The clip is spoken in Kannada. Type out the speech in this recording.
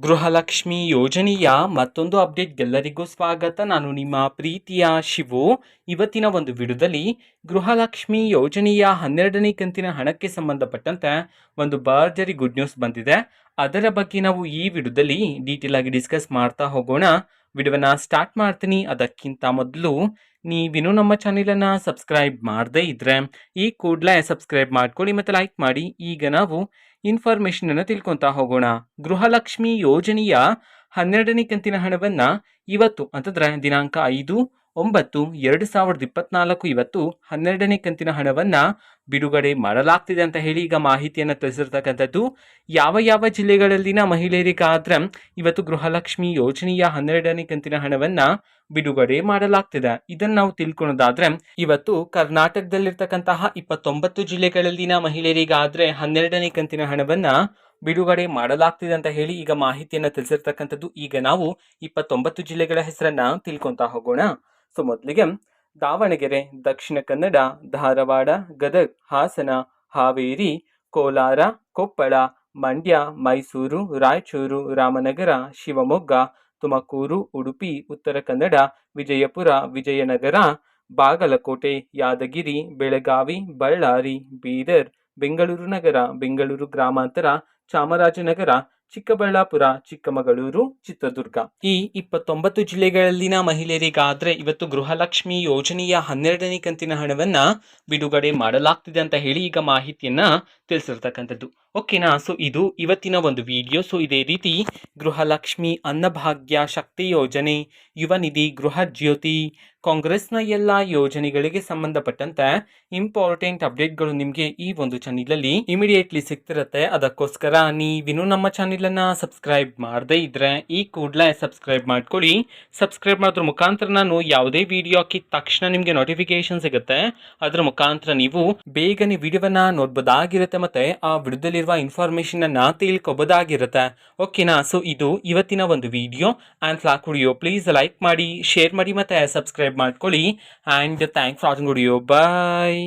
ಗೃಹಲಕ್ಷ್ಮಿ ಯೋಜನೆಯ ಮತ್ತೊಂದು ಅಪ್ಡೇಟ್ಗೆಲ್ಲರಿಗೂ ಸ್ವಾಗತ. ನಾನು ನಿಮ್ಮ ಪ್ರೀತಿಯ ಶಿವು. ಇವತ್ತಿನ ಒಂದು ವಿಡಿಯೋದಲ್ಲಿ ಗೃಹಲಕ್ಷ್ಮಿ ಯೋಜನೆಯ ಹನ್ನೆರಡನೇ ಕಂತಿನ ಹಣಕ್ಕೆ ಸಂಬಂಧಪಟ್ಟಂತೆ ಒಂದು ಬರ್ಜರಿ ಗುಡ್ ನ್ಯೂಸ್ ಬಂದಿದೆ. ಅದರ ಬಗ್ಗೆ ನಾವು ಈ ವಿಡಿಯೋದಲ್ಲಿ ಡೀಟೇಲ್ ಆಗಿ ಡಿಸ್ಕಸ್ ಮಾಡ್ತಾ ಹೋಗೋಣ. ವಿಡಿಯೋನ ಸ್ಟಾರ್ಟ್ ಮಾಡ್ತೀನಿ. ಅದಕ್ಕಿಂತ ಮೊದಲು ನೀವಿನ್ನೂ ನಮ್ಮ ಚಾನೆಲನ್ನು ಸಬ್ಸ್ಕ್ರೈಬ್ ಮಾಡದೇ ಇದ್ರೆ ಈ ಕೂಡಲೇ ಸಬ್ಸ್ಕ್ರೈಬ್ ಮಾಡ್ಕೊಳ್ಳಿ ಮತ್ತು ಲೈಕ್ ಮಾಡಿ. ಈಗ ನಾವು ಇನ್ಫಾರ್ಮೇಷನನ್ನು ತಿಳ್ಕೊತಾ ಹೋಗೋಣ. ಗೃಹಲಕ್ಷ್ಮಿ ಯೋಜನೆಯ ಹನ್ನೆರಡನೇ ಕಂತಿನ ಹಣವನ್ನ ಇವತ್ತು ಅಂತಂದ್ರೆ ದಿನಾಂಕ ಐದು ಒಂಬತ್ತು, ಎರಡು ಸಾವಿರದ ಇಪ್ಪತ್ನಾಲ್ಕು, ಇವತ್ತು ಹನ್ನೆರಡನೇ ಕಂತಿನ ಹಣವನ್ನ ಬಿಡುಗಡೆ ಮಾಡಲಾಗ್ತಿದೆ ಅಂತ ಹೇಳಿ ಈಗ ಮಾಹಿತಿಯನ್ನು ತಿಳಿಸಿರ್ತಕ್ಕಂಥದ್ದು. ಯಾವ ಯಾವ ಜಿಲ್ಲೆಗಳಲ್ಲಿನ ಮಹಿಳೆಯರಿಗಾದ್ರೆ ಇವತ್ತು ಗೃಹಲಕ್ಷ್ಮಿ ಯೋಜನೆಯ ಹನ್ನೆರಡನೇ ಕಂತಿನ ಹಣವನ್ನ ಬಿಡುಗಡೆ ಮಾಡಲಾಗ್ತಿದೆ. ಇದನ್ನು ನಾವು ತಿಳ್ಕೊಳೋದಾದ್ರೆ ಇವತ್ತು ಕರ್ನಾಟಕದಲ್ಲಿರ್ತಕ್ಕಂತಹ ಇಪ್ಪತ್ತೊಂಬತ್ತು ಜಿಲ್ಲೆಗಳಲ್ಲಿನ ಮಹಿಳೆಯರಿಗಾದ್ರೆ ಹನ್ನೆರಡನೇ ಕಂತಿನ ಹಣವನ್ನ ಬಿಡುಗಡೆ ಮಾಡಲಾಗ್ತಿದೆ ಅಂತ ಹೇಳಿ ಈಗ ಮಾಹಿತಿಯನ್ನು ತಿಳಿಸಿರ್ತಕ್ಕಂಥದ್ದು. ಈಗ ನಾವು ಇಪ್ಪತ್ತೊಂಬತ್ತು ಜಿಲ್ಲೆಗಳ ಹೆಸರನ್ನ ತಿಳ್ಕೊಂತಾ ಹೋಗೋಣ. ಸೊ ಮೊದಲಿಗೆ ದಾವಣಗೆರೆ, ದಕ್ಷಿಣ ಕನ್ನಡ, ಧಾರವಾಡ, ಗದಗ್, ಹಾಸನ, ಹಾವೇರಿ, ಕೋಲಾರ, ಕೊಪ್ಪಳ, ಮಂಡ್ಯ, ಮೈಸೂರು, ರಾಯಚೂರು, ರಾಮನಗರ, ಶಿವಮೊಗ್ಗ, ತುಮಕೂರು, ಉಡುಪಿ, ಉತ್ತರ ಕನ್ನಡ, ವಿಜಯಪುರ, ವಿಜಯನಗರ, ಬಾಗಲಕೋಟೆ, ಯಾದಗಿರಿ, ಬೆಳಗಾವಿ, ಬಳ್ಳಾರಿ, ಬೀದರ್, ಬೆಂಗಳೂರು ನಗರ, ಬೆಂಗಳೂರು ಗ್ರಾಮಾಂತರ, ಚಾಮರಾಜನಗರ ಚಿಕ್ಕಬಳ್ಳಾಪುರ, ಚಿಕ್ಕಮಗಳೂರು, ಚಿತ್ರದುರ್ಗ. ಈ ಇಪ್ಪತ್ತೊಂಬತ್ತು ಜಿಲ್ಲೆಗಳಲ್ಲಿನ ಮಹಿಳೆಯರಿಗಾದ್ರೆ ಇವತ್ತು ಗೃಹಲಕ್ಷ್ಮಿ ಯೋಜನೆಯ ಹನ್ನೆರಡನೇ ಕಂತಿನ ಹಣವನ್ನ ಬಿಡುಗಡೆ ಮಾಡಲಾಗ್ತಿದೆ ಅಂತ ಹೇಳಿ ಈಗ ಮಾಹಿತಿಯನ್ನ ತಿಳಿಸಿರ್ತಕ್ಕಂಥದ್ದು. ಓಕೆನಾ ಸೊ ಇದು ಇವತ್ತಿನ ಒಂದು ವಿಡಿಯೋ ಸೊ ಇದೇ ರೀತಿ ಗೃಹಲಕ್ಷ್ಮಿ ಅನ್ನಭಾಗ್ಯ ಶಕ್ತಿ ಯೋಜನೆ, ಯುವ ನಿಧಿ, ಗೃಹ ಜ್ಯೋತಿ, ಕಾಂಗ್ರೆಸ್ನ ಎಲ್ಲ ಯೋಜನೆಗಳಿಗೆ ಸಂಬಂಧಪಟ್ಟಂತೆ ಇಂಪಾರ್ಟೆಂಟ್ ಅಪ್ಡೇಟ್ಗಳು ನಿಮಗೆ ಈ ಒಂದು ಚಾನಲಲ್ಲಿ ಇಮಿಡಿಯೇಟ್ಲಿ ಸಿಗ್ತಿರುತ್ತೆ. ಅದಕ್ಕೋಸ್ಕರ ನೀವಿನ್ನೂ ನಮ್ಮ ಚಾನಲನ್ನು ಸಬ್ಸ್ಕ್ರೈಬ್ ಮಾಡದೇ ಇದ್ರೆ ಈ ಕೂಡಲೇ ಸಬ್ಸ್ಕ್ರೈಬ್ ಮಾಡ್ಕೊಳ್ಳಿ. ಸಬ್ಸ್ಕ್ರೈಬ್ ಮಾಡೋದ್ರ ಮುಖಾಂತರ ನಾನು ಯಾವುದೇ ವಿಡಿಯೋ ಹಾಕಿದ ತಕ್ಷಣ ನಿಮಗೆ ನೋಟಿಫಿಕೇಶನ್ ಸಿಗುತ್ತೆ. ಅದರ ಮುಖಾಂತರ ನೀವು ಬೇಗನೆ ವಿಡಿಯೋವನ್ನು ನೋಡ್ಬೋದಾಗಿರುತ್ತೆ. ಮತ್ತೆ, ಆ ವಿಡಿಯೋದಲ್ಲಿರುವ ಇನ್ಫಾರ್ಮೇಶನ್ ಅನ್ನ ತಿಳ್ಕೊಬೋದಾಗಿರುತ್ತೆ. ಓಕೆನಾ ಸೊ ಇದು ಇವತ್ತಿನ ಒಂದು video and vlog video please like ಮಾಡಿ ಶೇರ್ ಮಾಡಿ ಮತ್ತೆ ಸಬ್ಸ್ಕ್ರೈಬ್ ಮಾಡ್ಕೊಳ್ಳಿ. And thanks for watching video bye